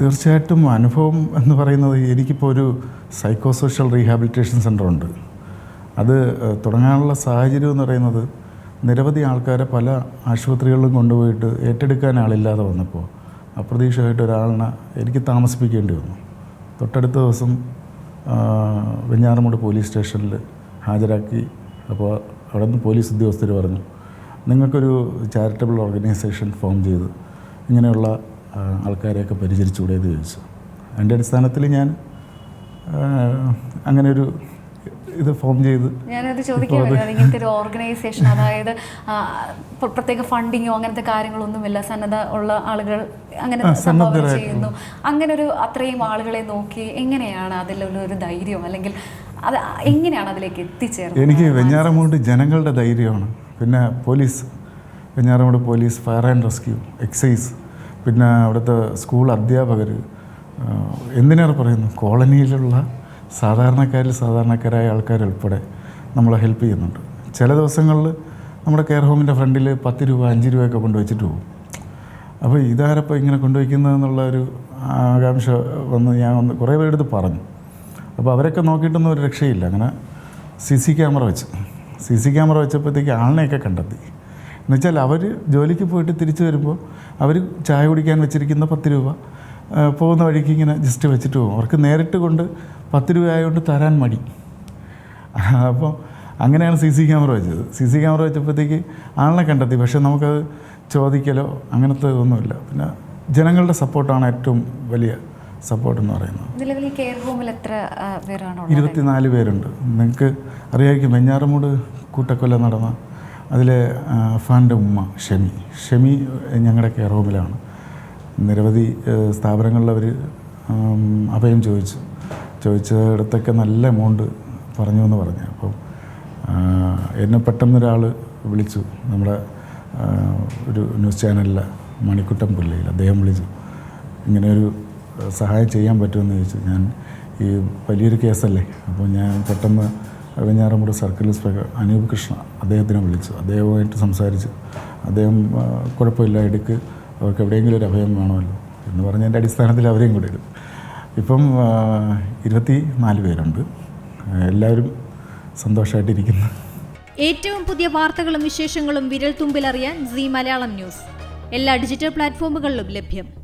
തീർച്ചയായിട്ടും അനുഭവം എന്ന് പറയുന്നത് എനിക്കിപ്പോൾ ഒരു സൈക്കോ സോഷ്യൽ റീഹാബിലിറ്റേഷൻ സെന്റർ ഉണ്ട്. അത് തുടങ്ങാനുള്ള സാഹചര്യം എന്ന് പറയുന്നത് നിരവധി ആൾക്കാരെ പല ആശുപത്രികളിലും കൊണ്ടുപോയിട്ട് ഏറ്റെടുക്കാൻ ആളില്ലാതെ വന്നപ്പോൾ അപ്രതീക്ഷിതമായിട്ട് ഒരാളിനെ എനിക്ക് താമസിപ്പിക്കേണ്ടി വന്നു. തൊട്ടടുത്ത ദിവസം വെഞ്ഞാറമൂട് പോലീസ് സ്റ്റേഷനിൽ ഹാജരാക്കി. അപ്പോൾ അവിടെ നിന്ന് പോലീസ് ഉദ്യോഗസ്ഥർ പറഞ്ഞു നിങ്ങൾക്കൊരു ചാരിറ്റബിൾ ഓർഗനൈസേഷൻ ഫോം ചെയ്ത് ഇങ്ങനെയുള്ള ആൾക്കാരെയൊക്കെ പരിചരിച്ചുകൂടെ എന്ന് ചോദിച്ചു അതിന്റെ അടിസ്ഥാനത്തിൽ ഞാൻ അങ്ങനെ ഒരു ഇത് ഫോം ചെയ്ത് ഞാനത് ചോദിക്കുന്നത് ഇങ്ങനത്തെ ഒരു ഓർഗനൈസേഷൻ അതായത് പ്രത്യേക ഫണ്ടിങ്ങോ അങ്ങനത്തെ കാര്യങ്ങളൊന്നുമില്ല. സന്നദ്ധ ഉള്ള ആളുകൾ അങ്ങനെ സംഭവം സംഭാവന ചെയ്യുന്നു. അങ്ങനെ ഒരു അത്രയും ആളുകളെ നോക്കി എങ്ങനെയാണ് അതിലുള്ള ഒരു ധൈര്യം? അല്ലെങ്കിൽ അത് എങ്ങനെയാണ് അതിലേക്ക് എത്തിച്ചേർന്നത്? എനിക്ക് വെഞ്ഞാറമൂട് ജനങ്ങളുടെ ധൈര്യമാണ്. പിന്നെ police Venjaramoodu police fire and rescue excise പിന്നെ അവിടുത്തെ സ്കൂൾ അധ്യാപകർ എന്തിനേറെ പറയുന്നു? കോളനിയിലുള്ള സാധാരണക്കാരിൽ സാധാരണക്കാരായ ആൾക്കാരുൾപ്പെടെ നമ്മളെ ഹെൽപ്പ് ചെയ്യുന്നുണ്ട്. ചില ദിവസങ്ങളിൽ നമ്മുടെ കെയർ ഹോമിന്റെ ഫ്രണ്ടിൽ പത്ത് രൂപ അഞ്ച് രൂപയൊക്കെ കൊണ്ടുവച്ചിട്ട് പോകും. അപ്പോൾ ഇതാരപ്പോൾ ഇങ്ങനെ കൊണ്ടുവയ്ക്കുന്നതെന്നുള്ള ഒരു ആകാംക്ഷ വന്ന് ഞാൻ ഒന്ന് കുറേ പേരെടുത്ത് പറഞ്ഞു. അപ്പോൾ അവരൊക്കെ നോക്കിയിട്ടൊന്നും ഒരു രക്ഷയില്ല. അങ്ങനെ സി സി ക്യാമറ വെച്ച്. സി സി ക്യാമറ വെച്ചപ്പോഴത്തേക്ക് ആളിനെയൊക്കെ കണ്ടെത്തി. എന്നുവെച്ചാൽ അവർ ജോലിക്ക് പോയിട്ട് തിരിച്ചു വരുമ്പോൾ അവർ ചായ കുടിക്കാൻ വെച്ചിരിക്കുന്ന പത്ത് രൂപ പോകുന്ന വഴിക്ക് ഇങ്ങനെ ജസ്റ്റ് വെച്ചിട്ട് പോകും. അവർക്ക് നേരിട്ട് കൊണ്ട് പത്ത് രൂപ ആയതുകൊണ്ട് തരാൻ മടി. അപ്പോൾ അങ്ങനെയാണ് സി സി ക്യാമറ വെച്ചത്. സി സി ക്യാമറ വെച്ചപ്പോഴത്തേക്ക് ആളിനെ കണ്ടെത്തി. പക്ഷേ നമുക്കത് ചോദിക്കലോ അങ്ങനത്തെ ഒന്നുമില്ല പിന്നെ ജനങ്ങളുടെ സപ്പോർട്ടാണ് ഏറ്റവും വലിയ സപ്പോർട്ട് എന്ന് പറയുന്നത്. ഇരുപത്തിനാല് പേരുണ്ട്. നിങ്ങൾക്ക് അറിയാമായിരിക്കും വെഞ്ഞാറമൂട് കൂട്ടക്കൊല നടന്ന അതിലെ ആ, അഫാന്റെ ഉമ്മ ഷെമി. ഷെമി ഞങ്ങളുടെ കെയർ ഹോമിലാണ് നിരവധി സ്ഥാപനങ്ങളിൽ അവർ അഭയം ചോദിച്ചു. ചോദിച്ചിടത്തൊക്കെ നല്ല എമൗണ്ട് പറഞ്ഞു എന്ന് പറഞ്ഞു. അപ്പം എന്നെ പെട്ടെന്നൊരാൾ വിളിച്ചു. നമ്മുടെ ഒരു ന്യൂസ് ചാനലിലെ മണിക്കുട്ടം പുല്ലയിൽ അദ്ദേഹം വിളിച്ചു. ഇങ്ങനെ ഒരു സഹായം ചെയ്യാൻ പറ്റുമെന്ന് ചോദിച്ചു. ഞാൻ ഈ വലിയൊരു കേസല്ലേ? അപ്പോൾ ഞാൻ പെട്ടെന്ന് വെഞ്ഞാറമൂട് സർക്കിൾ ഇൻസ്പെക്ടർ അനൂപ് കൃഷ്ണ അദ്ദേഹത്തിനെ വിളിച്ചു അദ്ദേഹവുമായിട്ട് സംസാരിച്ച് അദ്ദേഹം കുഴപ്പമില്ല ഇടുക്ക് അവർക്ക് എവിടെയെങ്കിലും ഒരു അഭയം വേണമല്ലോ എന്ന് പറഞ്ഞതിന്റെ അടിസ്ഥാനത്തിൽ അവരെയും കൂടെ ഇടും. ഇപ്പം ഇരുപത്തി നാല് പേരുണ്ട്. എല്ലാവരും സന്തോഷമായിട്ടിരിക്കുന്നു ഏറ്റവും പുതിയ വാർത്തകളും വിശേഷങ്ങളും വിരൽ തുമ്പിലറിയാൻ സി മലയാളം ന്യൂസ്. എല്ലാ ഡിജിറ്റൽ പ്ലാറ്റ്ഫോമുകളിലും ലഭ്യം.